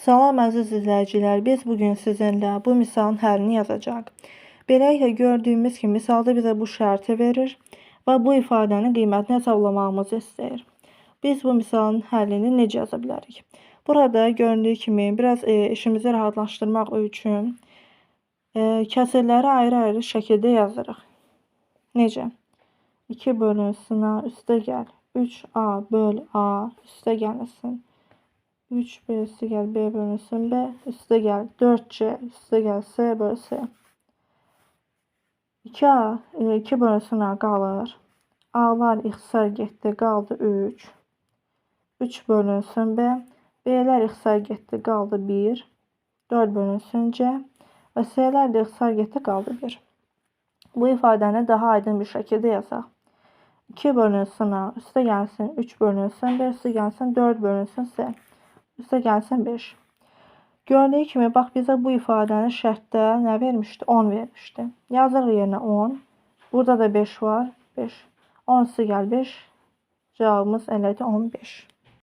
Salam əziz izləyicilər. Biz bugün sizinlə bu misalın həllini yazacağıq. Beləliklə gördüyümüz kimi misalda bizə bu şərti verir və bu ifadənin qiymətini hesablamağımızı istəyir. Biz bu misalın həllini necə yaza bilərik? Burada göründüyü kimi biraz e, işimizi rahatlaşdırmaq üçün e, kəsirləri ayrı-ayrı şəkildə yazırıq. Necə? 2 bölünsün A üstə gəl. 3A böl A üstə gəlsin. 3B üstə gəl B bölünsün B üstə gəl. 4C üstə gəl C böl C. 2A 2 bölünsün A qalır. A'lar ixtisar getdi qaldı 3. 3 bölünsün B. B'lər ixtisar getdi qaldı 1. 4 bölünsün C. Və C'lər də ixtisar getdi qaldı 1. Bu ifadəni daha aydın bir şəkildə yazaq. 2 bölünsün A üstə gəlsin 3 bölünsün B üstə gəlsin 4 bölünsün C. Üstə gəlsin 5. Gördüyü kimi bax bizə bu ifadəni şərtdə nə vermişdi? 10 vermişdi. Yazırıq yerinə 10. Burada da 5 var. 5. 10 üstə gəl 5. Cavabımız elədir 15.